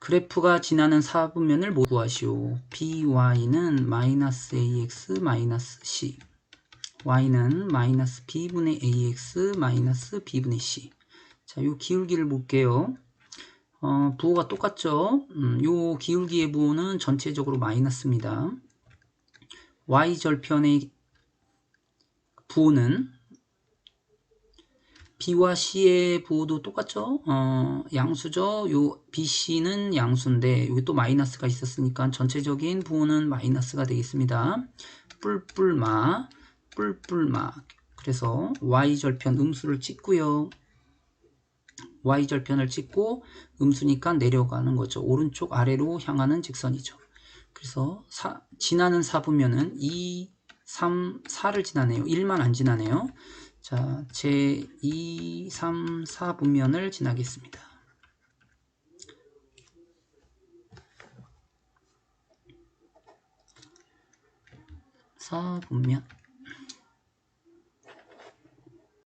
그래프가 지나는 4분면을 뭐 구하시오. by는 마이너스 ax 마이너스 c y는 마이너스 b분의 ax 마이너스 b분의 c 자, 요 기울기를 볼게요. 어, 부호가 똑같죠? 음, 요 기울기의 부호는 전체적으로 마이너스입니다. y절편의 부호는 B와 C의 부호도 똑같죠? 어, 양수죠? 요 BC는 양수인데 여기 또 마이너스가 있었으니까 전체적인 부호는 마이너스가 되겠습니다. 뿔뿔마, 뿔뿔마. 그래서 Y절편 음수를 찍고요. Y절편을 찍고 음수니까 내려가는 거죠. 오른쪽 아래로 향하는 직선이죠. 그래서 사, 지나는 사분면은 2, 3, 4를 지나네요. 1만 안 지나네요. 자, 제 2, 3, 4분면을 지나겠습니다. 4분면